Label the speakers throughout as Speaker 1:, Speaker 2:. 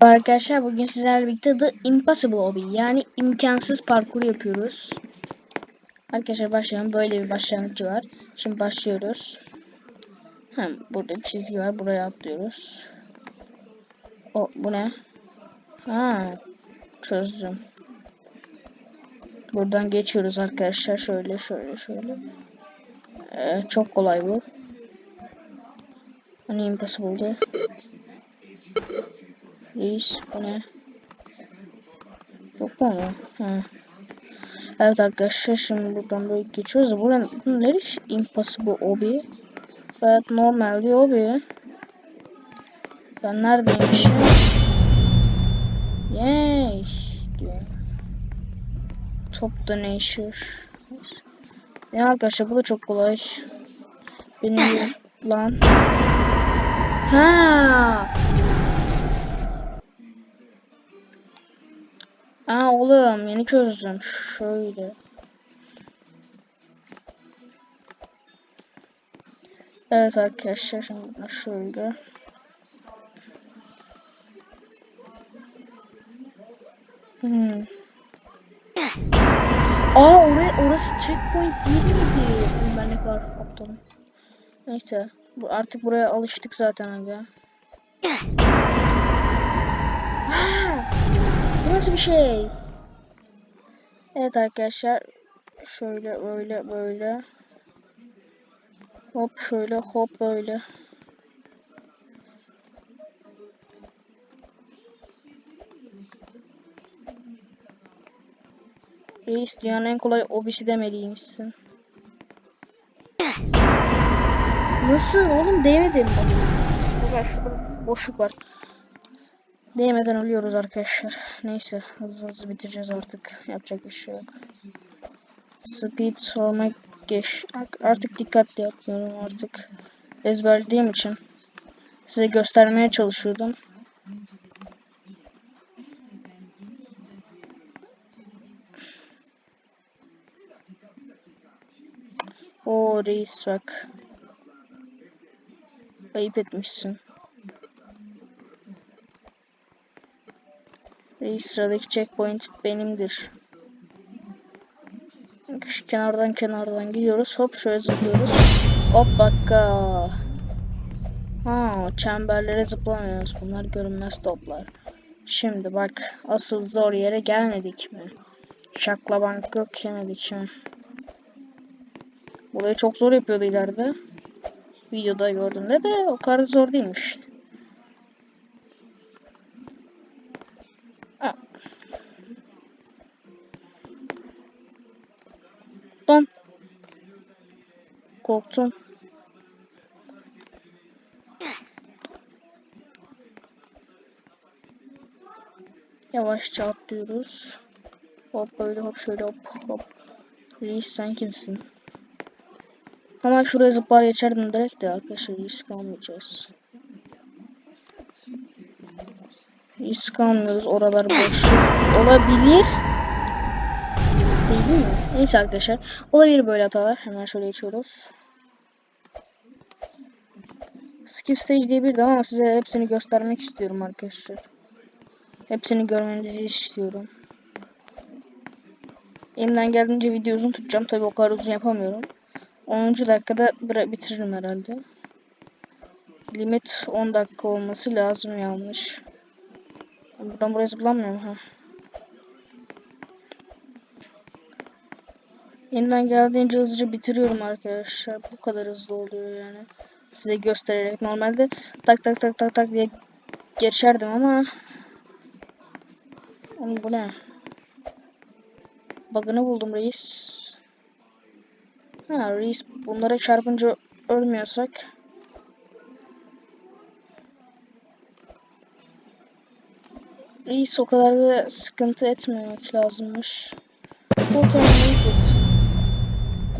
Speaker 1: Arkadaşlar bugün sizlerle birlikte The Impossible Hobby yani imkansız parkur yapıyoruz. Arkadaşlar başlayalım. Böyle bir başlangıcı var. Şimdi başlıyoruz. Hem burada bir çizgi var. Buraya atlıyoruz. O bu ne? Ha çözdüm. Buradan geçiyoruz arkadaşlar. Şöyle şöyle şöyle. Ee, çok kolay bu. Hani impossible'dı. Reis bu ne? Yok mu? Ha. Evet arkadaşlar şimdi buradan böyle geçiyoruz. Buranın bu neresi impossible obi? Evet normal bir obi. Ben neredeymişim? Yay diyor. Top donator. Ya arkadaşlar bu da çok kolay. Benim lan. Ha. Aa oğlum yeni çözdüm. Şöyle. Evet arkadaşlar şimdi şöyle. Hmm. Aa oraya, orası checkpoint değil miydi? Ben ne kadar aptalım. Neyse. Artık buraya alıştık zaten aga. Bu nasıl bir şey? Evet arkadaşlar. Şöyle böyle böyle. Hop şöyle hop böyle. Reis dünyanın en kolay obisi demeliymişsin. Nasıl oğlum değmedim. Bak şurada boşluk var. Değmeden ölüyoruz arkadaşlar. Neyse hızlı hızlı bitireceğiz artık. Yapacak bir şey yok. Speed sormak geç. Artık dikkatli yapmıyorum artık. Ezberlediğim için. Size göstermeye çalışıyordum. O reis bak. Ayıp etmişsin. Reis sıradaki checkpoint benimdir. Şu kenardan kenardan gidiyoruz. Hop şöyle zıplıyoruz. Hop bakka. Ha, çemberlere zıplamıyoruz. Bunlar görünmez toplar. Şimdi bak asıl zor yere gelmedik mi? Şaklabank yok yemedik mi? Burayı çok zor yapıyordu ileride. Videoda gördüğümde de o kadar da zor değilmiş. Korktum. Yavaşça atlıyoruz. Hop böyle hop şöyle hop hop. Reis sen kimsin? Ama şuraya zıplar geçerdim direkt de arkadaşlar risk almayacağız. Risk almıyoruz. Oralar boş olabilir. Değil mi? Neyse arkadaşlar. Olabilir böyle hatalar. Hemen şöyle geçiyoruz. Skip stage diye bir de ama size hepsini göstermek istiyorum arkadaşlar. Hepsini görmenizi istiyorum. Elimden geldiğince video uzun tutacağım. Tabi o kadar uzun yapamıyorum. 10. dakikada bitiririm herhalde. Limit 10 dakika olması lazım yanlış. Buradan buraya zıplanmıyor mu? Ha. Elimden geldiğince hızlıca bitiriyorum arkadaşlar. Bu kadar hızlı oluyor yani. Size göstererek normalde tak tak tak tak tak diye geçerdim ama Oğlum bu ne? Bug'ını buldum reis. Ha reis bunlara çarpınca ölmüyorsak. Reis o kadar da sıkıntı etmemek lazımmış. Buradan.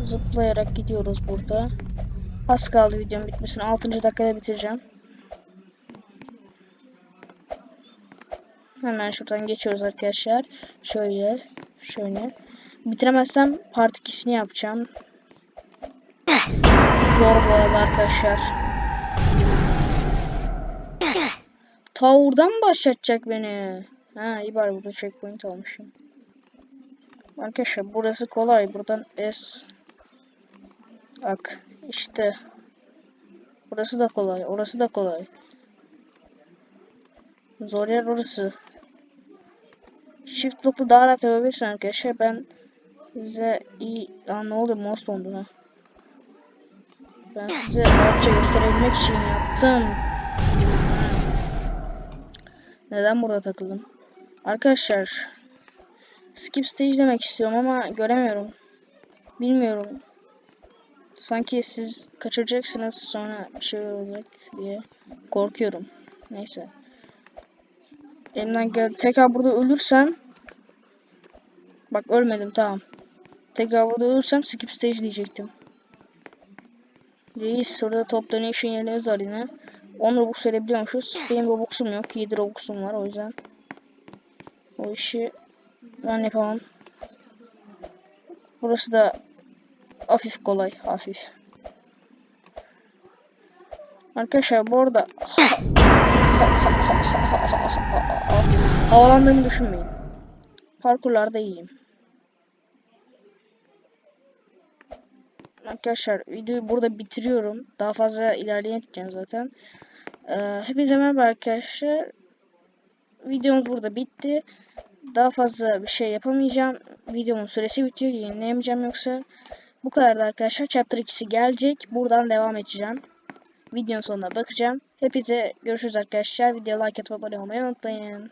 Speaker 1: Zıplayarak gidiyoruz burada. Az kaldı videom bitmesine. 6. dakikada bitireceğim. Hemen şuradan geçiyoruz arkadaşlar. Şöyle. Şöyle. Bitiremezsem part 2'sini yapacağım. Zor bu arkadaşlar. Tower'dan başlatacak beni? Ha iyi bari burada checkpoint almışım. Arkadaşlar burası kolay. Buradan S. Bak işte. Burası da kolay. Orası da kolay. Zor yer orası. Shift block'la daha rahat yapabilirsin arkadaşlar. Ben size iyi... Aa ne oluyor? Mouse dondu ha. Ben size rahatça gösterebilmek için yaptım. Neden burada takıldım? Arkadaşlar skip stage demek istiyorum ama göremiyorum. Bilmiyorum. Sanki siz kaçıracaksınız sonra bir şey olacak diye korkuyorum. Neyse. Elimden gel tekrar burada ölürsem Bak ölmedim tamam. Tekrar burada ölürsem skip stage diyecektim. Reis orada top donation yerlerimiz var yine. 10 Robux verebiliyormuşuz. Benim Robux'um yok. 7 Robux'um var o yüzden. O işi ben yapamam. Burası da hafif kolay. Hafif. Arkadaşlar bu arada havalandığımı düşünmeyin. Parkurlarda iyiyim. Arkadaşlar videoyu burada bitiriyorum. Daha fazla ilerleyemeyeceğim zaten. Ee, hepinize merhaba arkadaşlar. Videomuz burada bitti. Daha fazla bir şey yapamayacağım. Videomun süresi bitiyor. Yayınlayamayacağım yoksa. Bu kadar da arkadaşlar. Chapter 2'si gelecek. Buradan devam edeceğim. Videonun sonuna bakacağım. Hepinize görüşürüz arkadaşlar. Videoya like atıp abone olmayı unutmayın.